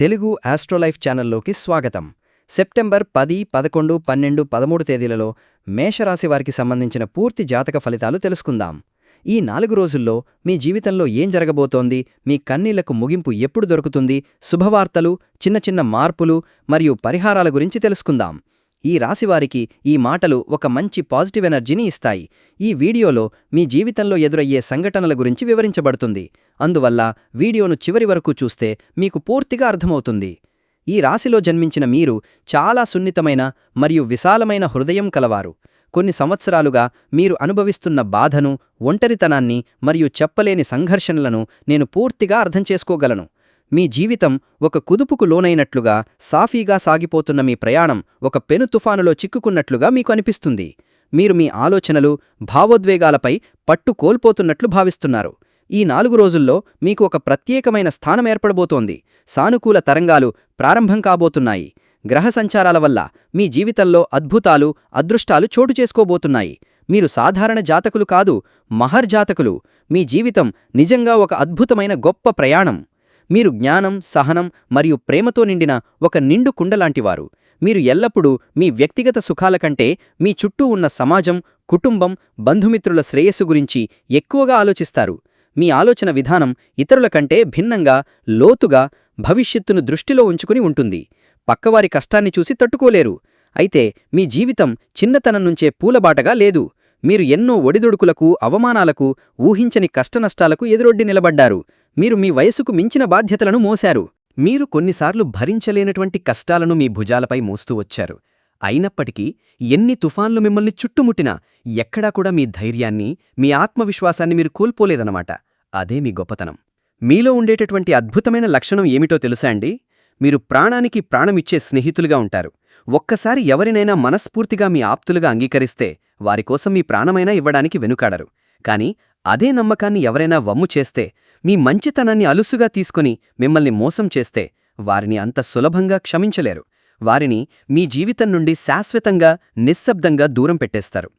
తెలుగు ఆస్ట్రోలైఫ్ ఛానల్లోకి స్వాగతం. సెప్టెంబర్ పది పదకొండు పన్నెండు పదమూడు తేదీలలో మేషరాశి వారికి సంబంధించిన పూర్తి జాతక ఫలితాలు తెలుసుకుందాం. ఈ నాలుగు రోజుల్లో మీ జీవితంలో ఏం జరగబోతోంది? మీ కన్నీళ్ళకు ముగింపు ఎప్పుడు దొరుకుతుంది? శుభవార్తలు చిన్న చిన్న మార్పులు మరియు పరిహారాల గురించి తెలుసుకుందాం. ఈ రాశివారికి ఈ మాటలు ఒక మంచి పాజిటివ్ ఎనర్జీని ఇస్తాయి. ఈ వీడియోలో మీ జీవితంలో ఎదురయ్యే సంఘటనల గురించి వివరించబడుతుంది. అందువల్ల వీడియోను చివరి వరకు చూస్తే మీకు పూర్తిగా అర్థమవుతుంది. ఈ రాశిలో జన్మించిన మీరు చాలా సున్నితమైన మరియు విశాలమైన హృదయం కలవారు. కొన్ని సంవత్సరాలుగా మీరు అనుభవిస్తున్న బాధను ఒంటరితనాన్ని మరియు చెప్పలేని సంఘర్షణలను నేను పూర్తిగా అర్థం చేసుకోగలను. మీ జీవితం ఒక కుదుపుకు లోనైనట్లుగా సాఫీగా సాగిపోతున్న మీ ప్రయాణం ఒక పెను తుఫానులో చిక్కుకున్నట్లుగా మీకు అనిపిస్తుంది. మీరు మీ ఆలోచనలు భావోద్వేగాలపై పట్టు కోల్పోతున్నట్లు భావిస్తున్నారు. ఈ నాలుగు రోజుల్లో మీకు ఒక ప్రత్యేకమైన స్థానం ఏర్పడబోతోంది. సానుకూల తరంగాలు ప్రారంభం కాబోతున్నాయి. గ్రహ సంచారాల వల్ల మీ జీవితంలో అద్భుతాలు అదృష్టాలు చోటు చేసుకోబోతున్నాయి. మీరు సాధారణ జాతకులు కాదు మహర్ జాతకులు మీ జీవితం నిజంగా ఒక అద్భుతమైన గొప్ప ప్రయాణం. మీరు జ్ఞానం సహనం మరియు ప్రేమతో నిండిన ఒక నిండు కుండలాంటివారు. మీరు ఎల్లప్పుడూ మీ వ్యక్తిగత సుఖాల కంటే మీ చుట్టూ ఉన్న సమాజం కుటుంబం బంధుమిత్రుల శ్రేయస్సు గురించి ఎక్కువగా ఆలోచిస్తారు. మీ ఆలోచన విధానం ఇతరుల కంటే భిన్నంగా లోతుగా భవిష్యత్తును దృష్టిలో ఉంచుకుని ఉంటుంది. పక్కవారి కష్టాన్ని చూసి తట్టుకోలేరు. అయితే మీ జీవితం చిన్నతనం నుంచే పూలబాటగా లేదు. మీరు ఎన్నో ఒడిదుడుకులకు అవమానాలకు ఊహించని కష్టనష్టాలకు ఎదురొడ్డి నిలబడ్డారు. మీరు మీ వయసుకు మించిన బాధ్యతలను మోశారు. మీరు కొన్నిసార్లు భరించలేనటువంటి కష్టాలను మీ భుజాలపై మోస్తూ వచ్చారు. అయినప్పటికీ ఎన్ని తుఫాన్లు మిమ్మల్ని చుట్టుముట్టినా ఎక్కడా కూడా మీ ధైర్యాన్ని మీ ఆత్మవిశ్వాసాన్ని మీరు కోల్పోలేదన్నమాట. అదే మీ గొప్పతనం. మీలో ఉండేటటువంటి అద్భుతమైన లక్షణం ఏమిటో తెలుసా అండి? మీరు ప్రాణానికి ప్రాణమిచ్చే స్నేహితులుగా ఉంటారు. ఒక్కసారి ఎవరినైనా మనస్ఫూర్తిగా మీ ఆప్తులుగా అంగీకరిస్తే వారికోసం మీ ప్రాణమైనా ఇవ్వడానికి వెనుకాడరు. కాని అదే నమ్మకాన్ని ఎవరైనా వమ్ము చేస్తే మీ మంచితనాన్ని అలుసుగా తీసుకుని మిమ్మల్ని మోసం చేస్తే వారిని అంత సులభంగా క్షమించలేరు. వారిని మీ జీవితం నుండి శాశ్వతంగా నిశ్శబ్దంగా దూరం పెట్టేస్తారు.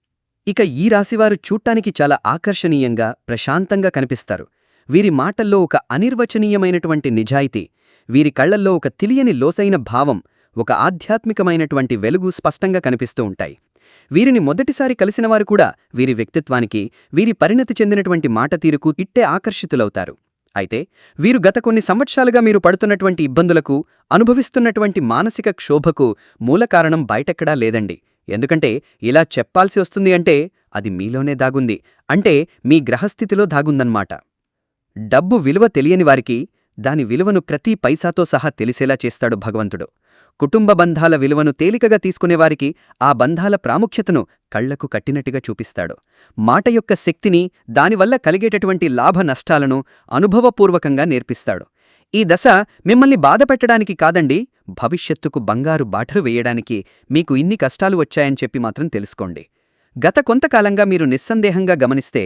ఇక ఈ రాశివారు చూట్టానికి చాలా ఆకర్షణీయంగా ప్రశాంతంగా కనిపిస్తారు. వీరి మాటల్లో ఒక అనిర్వచనీయమైనటువంటి నిజాయితీ వీరి కళ్ళల్లో ఒక తెలియని లోసైన భావం ఒక ఆధ్యాత్మికమైనటువంటి వెలుగు స్పష్టంగా కనిపిస్తూ ఉంటాయి. వీరిని మొదటిసారి కలిసినవారు కూడా వీరి వ్యక్తిత్వానికి వీరి పరిణతి చెందినటువంటి మాట తీరుకు ఇట్టే ఆకర్షితులవుతారు. అయితే వీరు గత కొన్ని సంవత్సరాలుగా మీరు పడుతున్నటువంటి ఇబ్బందులకు అనుభవిస్తున్నటువంటి మానసిక క్షోభకు మూల కారణం బయటెక్కడా లేదండి. ఎందుకంటే ఇలా చెప్పాల్సి వస్తుంది అంటే అది మీలోనే దాగుంది. అంటే మీ గ్రహస్థితిలో దాగుందన్నమాట. డబ్బు విలువ తెలియని వారికి దాని విలువను ప్రతి పైసాతో సహా తెలిసేలా చేస్తాడు భగవంతుడు. కుటుంబ బంధాల విలువను తేలికగా తీసుకునేవారికి ఆ బంధాల ప్రాముఖ్యతను కళ్ళకు కట్టినట్టుగా చూపిస్తాడు. మాట యొక్క శక్తిని దానివల్ల కలిగేటటువంటి లాభ నష్టాలను అనుభవపూర్వకంగా నేర్పిస్తాడు. ఈ దశ మిమ్మల్ని బాధపెట్టడానికి కాదండి భవిష్యత్తుకు బంగారు బాఠరు వేయడానికి మీకు ఇన్ని కష్టాలు వచ్చాయని చెప్పి మాత్రం తెలుసుకోండి. గత కొంతకాలంగా మీరు నిస్సందేహంగా గమనిస్తే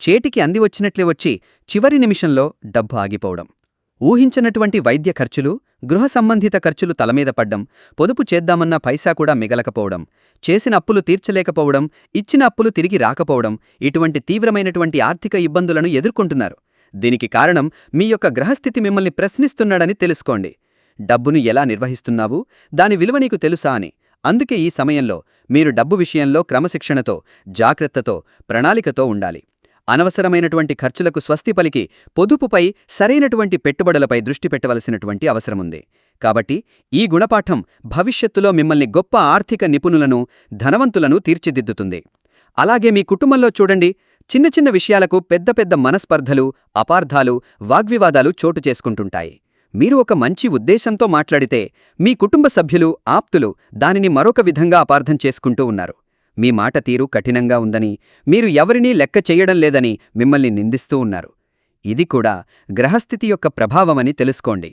చేటికి అందివచ్చినట్లే వచ్చి చివరి నిమిషంలో డబ్బు ఆగిపోవడం. ఊహించనటువంటి వైద్య ఖర్చులు గృహ సంబంధిత ఖర్చులు తలమీద పడ్డం పొదుపు చేద్దామన్న పైసా కూడా మిగలకపోవడం చేసిన అప్పులు తీర్చలేకపోవడం ఇచ్చిన అప్పులు తిరిగి రాకపోవడం ఇటువంటి తీవ్రమైనటువంటి ఆర్థిక ఇబ్బందులను ఎదుర్కొంటున్నారు. దీనికి కారణం మీ యొక్క గ్రహస్థితి మిమ్మల్ని ప్రశ్నిస్తున్నాడని తెలుసుకోండి. డబ్బును ఎలా నిర్వహిస్తున్నావు? దాని విలువ నీకు తెలుసా అని. అందుకే ఈ సమయంలో మీరు డబ్బు విషయంలో క్రమశిక్షణతో జాగ్రత్తతో ప్రణాళికతో ఉండాలి. అనవసరమైనటువంటి ఖర్చులకు స్వస్తి పలికి పొదుపుపై సరైనటువంటి పెట్టుబడులపై దృష్టి పెట్టవలసినటువంటి అవసరముంది. కాబట్టి ఈ గుణపాఠం భవిష్యత్తులో మిమ్మల్ని గొప్ప ఆర్థిక నిపుణులను ధనవంతులను తీర్చిదిద్దుతుంది. అలాగే మీ కుటుంబంలో చూడండి చిన్న చిన్న విషయాలకు పెద్ద పెద్ద మనస్పర్ధలు అపార్థాలు వాగ్వివాదాలు చోటు చేసుకుంటుంటాయి. మీరు ఒక మంచి ఉద్దేశంతో మాట్లాడితే మీ కుటుంబ సభ్యులు ఆప్తులు దానిని మరొక విధంగా అపార్థం చేసుకుంటూ ఉన్నారు. మీ మాట తీరు కఠినంగా ఉందని మీరు ఎవరినీ లెక్క చెయ్యడం లేదని మిమ్మల్ని నిందిస్తూ ఉన్నారు. ఇది కూడా గ్రహస్థితి యొక్క ప్రభావమని తెలుసుకోండి.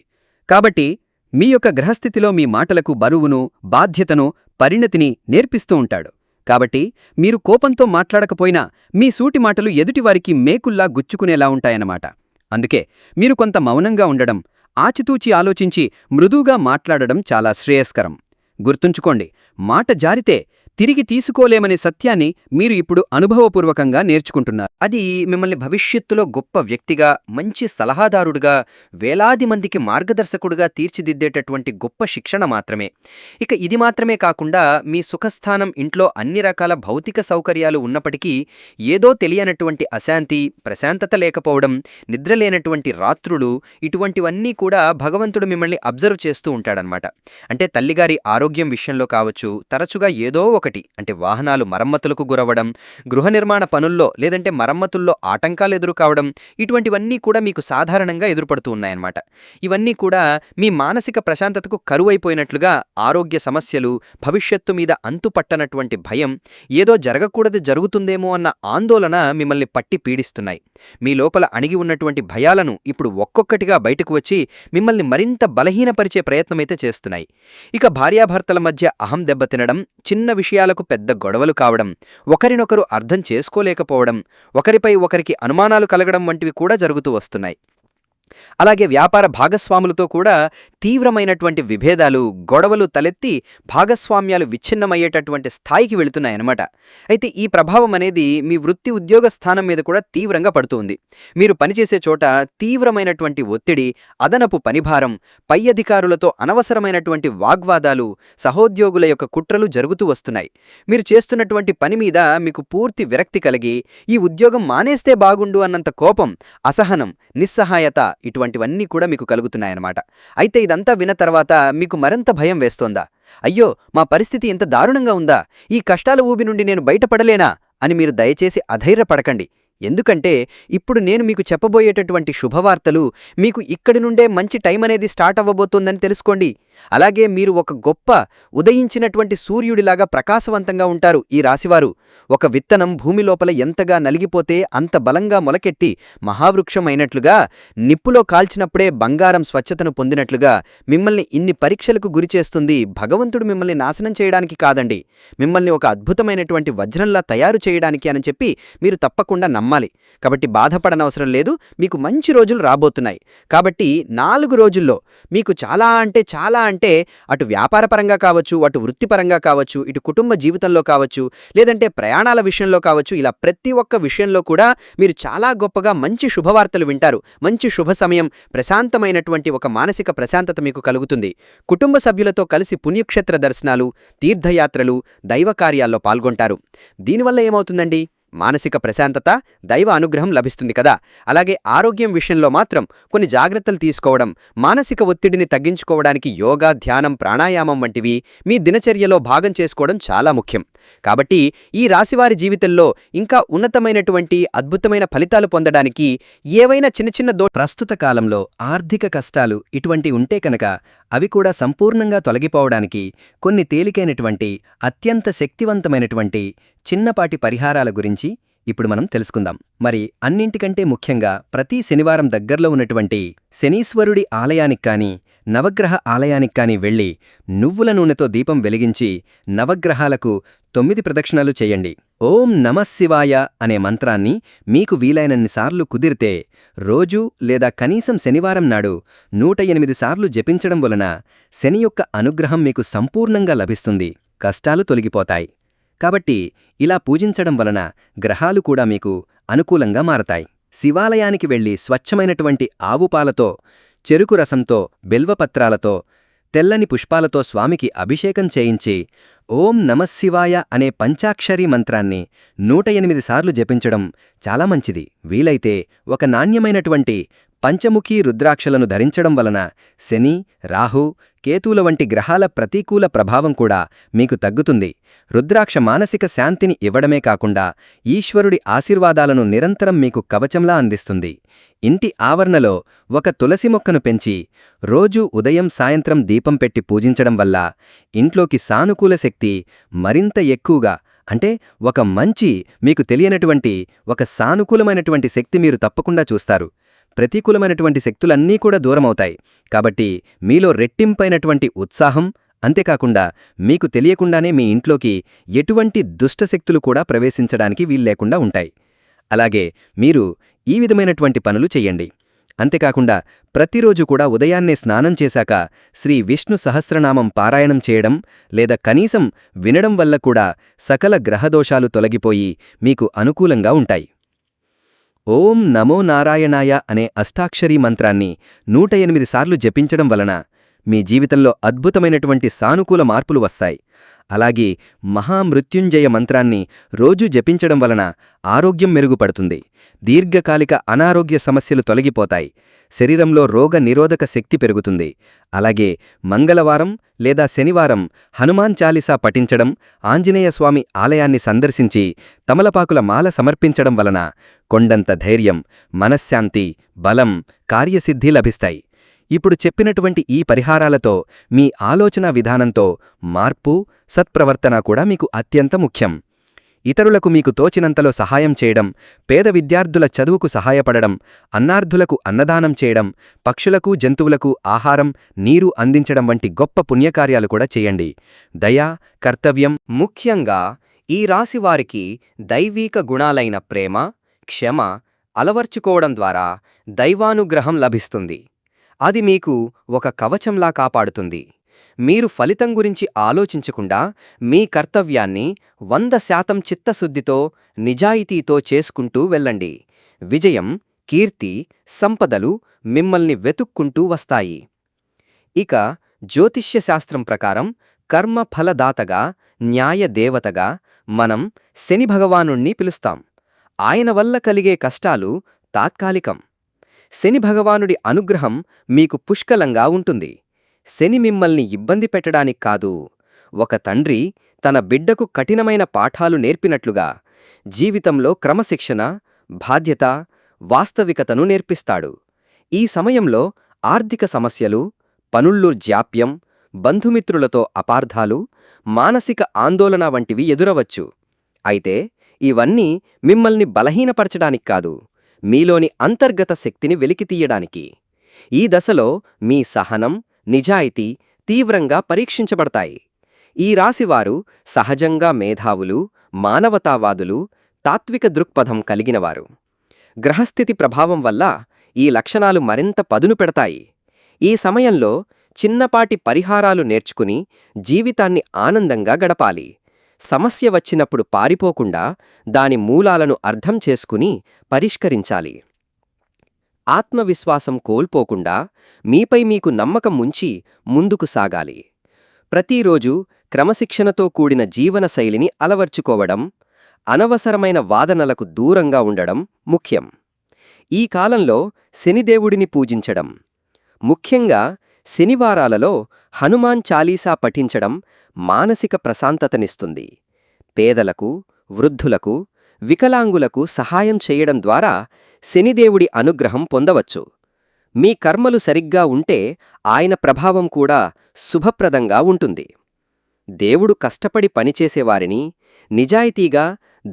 కాబట్టి మీ యొక్క గ్రహస్థితిలో మీ మాటలకు బరువును బాధ్యతను పరిణతిని నేర్పిస్తూ ఉంటాడు. కాబట్టి మీరు కోపంతో మాట్లాడకపోయినా మీ సూటి మాటలు ఎదుటివారికి మేకుల్లా గుచ్చుకునేలా ఉంటాయన్నమాట. అందుకే మీరు కొంత మౌనంగా ఉండడం ఆచితూచి ఆలోచించి మృదువుగా మాట్లాడడం చాలా శ్రేయస్కరం. గుర్తుంచుకోండి మాట జారితే తిరిగి తీసుకోలేమనే సత్యాన్ని మీరు ఇప్పుడు అనుభవపూర్వకంగా నేర్చుకుంటున్నారు. అది మిమ్మల్ని భవిష్యత్తులో గొప్ప వ్యక్తిగా మంచి సలహాదారుడుగా వేలాది మందికి మార్గదర్శకుడుగా తీర్చిదిద్దేటటువంటి గొప్ప శిక్షణ మాత్రమే. ఇక ఇది మాత్రమే కాకుండా మీ సుఖస్థానం ఇంట్లో అన్ని రకాల భౌతిక సౌకర్యాలు ఉన్నప్పటికీ ఏదో తెలియనటువంటి అశాంతి ప్రశాంతత లేకపోవడం నిద్రలేనటువంటి రాత్రులు ఇటువంటివన్నీ కూడా భగవంతుడు మిమ్మల్ని అబ్జర్వ్ చేస్తూ ఉంటాడనమాట అంటే తల్లిగారి ఆరోగ్యం విషయంలో కావచ్చు తరచుగా ఏదో మరొకటి అంటే వాహనాలు మరమ్మతులకు గురవడం గృహ నిర్మాణ పనుల్లో లేదంటే మరమ్మతుల్లో ఆటంకాలు ఎదురు కావడం ఇటువంటివన్నీ కూడా మీకు సాధారణంగా ఎదురుపడుతూ ఉన్నాయన్నమాట. ఇవన్నీ కూడా మీ మానసిక ప్రశాంతతకు కరువైపోయినట్లుగా ఆరోగ్య సమస్యలు భవిష్యత్తు మీద అంతుపట్టనటువంటి భయం ఏదో జరగకూడదు జరుగుతుందేమో అన్న ఆందోళన మిమ్మల్ని పట్టి పీడిస్తున్నాయి. మీ లోపల అణిగి ఉన్నటువంటి భయాలను ఇప్పుడు ఒక్కొక్కటిగా బయటకు వచ్చి మిమ్మల్ని మరింత బలహీనపరిచే ప్రయత్నమైతే చేస్తున్నాయి. ఇక భార్యాభర్తల మధ్య అహం దెబ్బతినడం చిన్న విషయాలకు పెద్ద గొడవలు కావడం ఒకరినొకరు అర్థం చేసుకోలేకపోవడం ఒకరిపై ఒకరికి అనుమానాలు కలగడం వంటివి కూడా జరుగుతూ వస్తున్నాయి. అలాగే వ్యాపార భాగస్వాములతో కూడా తీవ్రమైనటువంటి విభేదాలు గొడవలు తలెత్తి భాగస్వామ్యాలు విచ్ఛిన్నమయ్యేటటువంటి స్థాయికి వెళుతున్నాయన్నమాట. అయితే ఈ ప్రభావం అనేది మీ వృత్తి ఉద్యోగ స్థానం మీద కూడా తీవ్రంగా పడుతుంది. మీరు పనిచేసే చోట తీవ్రమైనటువంటి ఒత్తిడి అదనపు పనిభారం పై అధికారులతో అనవసరమైనటువంటి వాగ్వాదాలు సహోద్యోగుల యొక్క కుట్రలు జరుగుతూ వస్తున్నాయి. మీరు చేస్తున్నటువంటి పని మీద మీకు పూర్తి విరక్తి కలిగి ఈ ఉద్యోగం మానేస్తే బాగుండు అన్నంత కోపం అసహనం నిస్సహాయత ఇటువంటివన్నీ కూడా మీకు కలుగుతున్నాయన్నమాట. అయితే ఇదంతా విన్న తర్వాత మీకు మరింత భయం వేస్తోందా? అయ్యో మా పరిస్థితి ఇంత దారుణంగా ఉందా? ఈ కష్టాల ఊబి నుండి నేను బయటపడలేనా? అని మీరు దయచేసి అధైర్యపడకండి. ఎందుకంటే ఇప్పుడు నేను మీకు చెప్పబోయేటటువంటి శుభవార్తలు మీకు ఇక్కడి నుండే మంచి టైం అనేది స్టార్ట్ అవ్వబోతోందని తెలుసుకోండి. అలాగే మీరు ఒక గొప్ప ఉదయించినటువంటి సూర్యుడిలాగా ప్రకాశవంతంగా ఉంటారు ఈ రాశివారు. ఒక విత్తనం భూమి లోపల ఎంతగా నలిగిపోతే అంత బలంగా మొలకెట్టి మహావృక్షం అయినట్లుగా నిప్పులో కాల్చినప్పుడే బంగారం స్వచ్ఛతను పొందినట్లుగా మిమ్మల్ని ఇన్ని పరీక్షలకు గురిచేస్తుంది భగవంతుడు మిమ్మల్ని నాశనం చేయడానికి కాదండి. మిమ్మల్ని ఒక అద్భుతమైనటువంటి వజ్రంలా తయారు చేయడానికి అని చెప్పి మీరు తప్పకుండా నమ్మాలి. కాబట్టి బాధపడనవసరం లేదు మీకు మంచి రోజులు రాబోతున్నాయి. కాబట్టి నాలుగు రోజుల్లో మీకు చాలా అంటే చాలా అంటే అటు వ్యాపారపరంగా కావచ్చు అటు వృత్తిపరంగా కావచ్చు ఇటు కుటుంబ జీవితంలో కావచ్చు లేదంటే ప్రయాణాల విషయంలో కావచ్చు ఇలా ప్రతి ఒక్క విషయంలో కూడా మీరు చాలా గొప్పగా మంచి శుభవార్తలు వింటారు. మంచి శుభ సమయం ప్రశాంతమైనటువంటి ఒక మానసిక ప్రశాంతత మీకు కలుగుతుంది. కుటుంబ సభ్యులతో కలిసి పుణ్యక్షేత్ర దర్శనాలు తీర్థయాత్రలు దైవ కార్యాల్లో పాల్గొంటారు. దీనివల్ల ఏమవుతుందండి? మానసిక ప్రశాంతత దైవ అనుగ్రహం లభిస్తుంది కదా. అలాగే ఆరోగ్యం విషయంలో మాత్రం కొన్ని జాగ్రత్తలు తీసుకోవడం మానసిక ఒత్తిడిని తగ్గించుకోవడానికి యోగా ధ్యానం ప్రాణాయామం వంటివి మీ దినచర్యలో భాగం చేసుకోవడం చాలా ముఖ్యం. కాబట్టి ఈ రాశివారి జీవితంలో ఇంకా ఉన్నతమైనటువంటి అద్భుతమైన ఫలితాలు పొందడానికి ఏవైనా చిన్న చిన్న దో ప్రస్తుత కాలంలో ఆర్థిక కష్టాలు ఇటువంటి ఉంటే కనుక అవి కూడా సంపూర్ణంగా తొలగిపోవడానికి కొన్ని తేలికైనటువంటి అత్యంత శక్తివంతమైనటువంటి చిన్నపాటి పరిహారాల గురించి ఇప్పుడు మనం తెలుసుకుందాం. మరి అన్నింటికంటే ముఖ్యంగా ప్రతి శనివారం దగ్గర్లో ఉన్నటువంటి శనీశ్వరుడి ఆలయానికి కానీ నవగ్రహ ఆలయానికి కానీ వెళ్ళి నువ్వుల నూనెతో దీపం వెలిగించి నవగ్రహాలకు తొమ్మిది ప్రదక్షిణలు చేయండి. ఓం నమశివాయ అనే మంత్రాన్ని మీకు వీలైనన్నిసార్లు కుదిరితే రోజూ లేదా కనీసం శనివారం నాడు నూట ఎనిమిది సార్లు జపించడం వలన శని యొక్క అనుగ్రహం మీకు సంపూర్ణంగా లభిస్తుంది. కష్టాలు తొలగిపోతాయి. కాబట్టి ఇలా పూజించడం వలన గ్రహాలు కూడా మీకు అనుకూలంగా మారతాయి. శివాలయానికి వెళ్ళి స్వచ్ఛమైనటువంటి ఆవుపాలతో చెరుకు రసంతో బెల్వపత్రాలతో తెల్లని పుష్పాలతో స్వామికి అభిషేకం చేయించి ఓం నమశివాయ అనే పంచాక్షరీ మంత్రాన్ని నూట ఎనిమిది సార్లు జపించడం చాలా మంచిది. వీలైతే ఒక నాణ్యమైనటువంటి పంచముఖీ రుద్రాక్షలను ధరించడం వలన శని రాహు కేతువుల వంటి గ్రహాల ప్రతికూల ప్రభావం కూడా మీకు తగ్గుతుంది. రుద్రాక్ష మానసిక శాంతిని ఇవ్వడమే కాకుండా ఈశ్వరుడి ఆశీర్వాదాలను నిరంతరం మీకు కవచంలా అందిస్తుంది. ఇంటి ఆవరణలో ఒక తులసి మొక్కను పెంచి రోజూ ఉదయం సాయంత్రం దీపం పెట్టి పూజించడం వల్ల ఇంట్లోకి సానుకూల శక్తి మరింత ఎక్కువగా అంటే ఒక మంచి మీకు తెలియనటువంటి ఒక సానుకూలమైనటువంటి శక్తి మీరు తప్పకుండా చూస్తారు. ప్రతికూలమైనటువంటి శక్తులన్నీ కూడా దూరమవుతాయి. కాబట్టి మీలో రెట్టింపైనటువంటి ఉత్సాహం అంతేకాకుండా మీకు తెలియకుండానే మీ ఇంట్లోకి ఎటువంటి దుష్టశక్తులు కూడా ప్రవేశించడానికి వీల్లేకుండా ఉంటాయి. అలాగే మీరు ఈ విధమైనటువంటి పనులు చెయ్యండి అంతేకాకుండా ప్రతిరోజు కూడా ఉదయాన్నే స్నానం చేశాక శ్రీ విష్ణు సహస్రనామం పారాయణం చేయడం లేదా కనీసం వినడం వల్ల కూడా సకల గ్రహదోషాలు తొలగిపోయి మీకు అనుకూలంగా ఉంటాయి. ఓం నమో నారాయణాయ అనే అష్టాక్షరీ మంత్రాన్ని నూట ఎనిమిది సార్లు జపించడం వలన మీ జీవితంలో అద్భుతమైనటువంటి సానుకూల మార్పులు వస్తాయి. అలాగే మహామృత్యుంజయ మంత్రాన్ని రోజూ జపించడం వలన ఆరోగ్యం మెరుగుపడుతుంది. దీర్ఘకాలిక అనారోగ్య సమస్యలు తొలగిపోతాయి. శరీరంలో రోగ నిరోధక శక్తి పెరుగుతుంది. అలాగే మంగళవారం లేదా శనివారం హనుమాన్ చాలీసా పఠించడం ఆంజనేయస్వామి ఆలయాన్ని సందర్శించి తమలపాకుల మాల సమర్పించడం వలన కొండంత ధైర్యం మనశ్శాంతి బలం కార్యసిద్ధి లభిస్తాయి. ఇప్పుడు చెప్పినటువంటి ఈ పరిహారాలతో మీ ఆలోచనా విధానంతో మార్పు సత్ప్రవర్తన కూడా మీకు అత్యంత ముఖ్యం. ఇతరులకు మీకు తోచినంతలో సహాయం చేయడం పేద విద్యార్థుల చదువుకు సహాయపడడం అన్నార్థులకు అన్నదానం చేయడం పక్షులకు జంతువులకు ఆహారం నీరు అందించడం వంటి గొప్ప పుణ్యకార్యాలు కూడా చేయండి. దయా కర్తవ్యం ముఖ్యంగా ఈ రాశివారికి దైవీక గుణాలైన ప్రేమ క్షమ అలవర్చుకోవడం ద్వారా దైవానుగ్రహం లభిస్తుంది. అది మీకు ఒక కవచంలా కాపాడుతుంది. మీరు ఫలితం గురించి ఆలోచించకుండా మీ కర్తవ్యాన్ని వంద శాతం చిత్తశుద్ధితో నిజాయితీతో చేసుకుంటూ వెళ్ళండి. విజయం కీర్తి సంపదలు మిమ్మల్ని వెతుక్కుంటూ వస్తాయి. ఇక జ్యోతిష్యశాస్త్రం ప్రకారం కర్మ ఫలదాతగా న్యాయదేవతగా మనం శని భగవానుణ్ణి పిలుస్తాం. ఆయన వల్ల కలిగే కష్టాలు తాత్కాలికం. శని భగవానుడి అనుగ్రహం మీకు పుష్కలంగా ఉంటుంది. శని మిమ్మల్ని ఇబ్బంది పెట్టడానికి కాదు ఒక తండ్రి తన బిడ్డకు కఠినమైన పాఠాలు నేర్పినట్లుగా జీవితంలో క్రమశిక్షణ బాధ్యత వాస్తవికతను నేర్పిస్తాడు. ఈ సమయంలో ఆర్థిక సమస్యలు పనుల్లో జాప్యం బంధుమిత్రులతో అపార్థాలు మానసిక ఆందోళన వంటివి ఎదురవచ్చు. అయితే ఇవన్నీ మిమ్మల్ని బలహీనపరచడానికి కాదు. మీలోని అంతర్గత శక్తిని వెలికితీయడానికి ఈ దశలో మీ సహనం నిజాయితీ తీవ్రంగా పరీక్షించబడతాయి. ఈ రాశివారు సహజంగా మేధావులు మానవతావాదులు తాత్విక దృక్పథం కలిగినవారు. గ్రహస్థితి ప్రభావం వల్ల ఈ లక్షణాలు మరింత పదును పెడతాయి. ఈ సమయంలో చిన్నపాటి పరిహారాలు నేర్చుకుని జీవితాన్ని ఆనందంగా గడపాలి. సమస్య వచ్చినప్పుడు పారిపోకుండా దాని మూలాలను అర్థం చేసుకుని పరిష్కరించాలి. ఆత్మవిశ్వాసం కోల్పోకుండా మీపై మీకు నమ్మకం ఉంచి ముందుకు సాగాలి. ప్రతిరోజు క్రమశిక్షణతో కూడిన జీవనశైలిని అలవర్చుకోవడం అనవసరమైన వాదనలకు దూరంగా ఉండడం ముఖ్యం. ఈ కాలంలో శనిదేవుడిని పూజించడం ముఖ్యంగా శనివారాలలో హనుమాన్ చాలీసా పఠించడం మానసిక ప్రశాంతతనిస్తుంది. పేదలకు వృద్ధులకు వికలాంగులకు సహాయం చేయడం ద్వారా శనిదేవుడి అనుగ్రహం పొందవచ్చు. మీ కర్మలు సరిగ్గా ఉంటే ఆయన ప్రభావం కూడా శుభప్రదంగా ఉంటుంది. దేవుడు కష్టపడి పనిచేసేవారిని నిజాయితీగా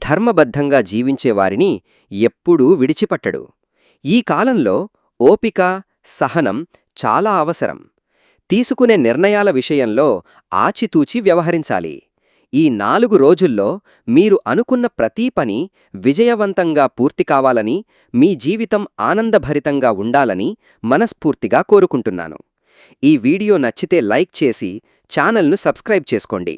ధర్మబద్ధంగా జీవించేవారిని ఎప్పుడూ విడిచిపట్టడు. ఈ కాలంలో ఓపిక సహనం చాలా అవసరం. తీసుకునే నిర్ణయాల విషయంలో ఆచితూచి వ్యవహరించాలి. ఈ నాలుగు రోజుల్లో మీరు అనుకున్న ప్రతీ పని విజయవంతంగా పూర్తి కావాలని మీ జీవితం ఆనందభరితంగా ఉండాలని మనస్ఫూర్తిగా కోరుకుంటున్నాను. ఈ వీడియో నచ్చితే లైక్ చేసి ఛానల్ను సబ్స్క్రైబ్ చేసుకోండి.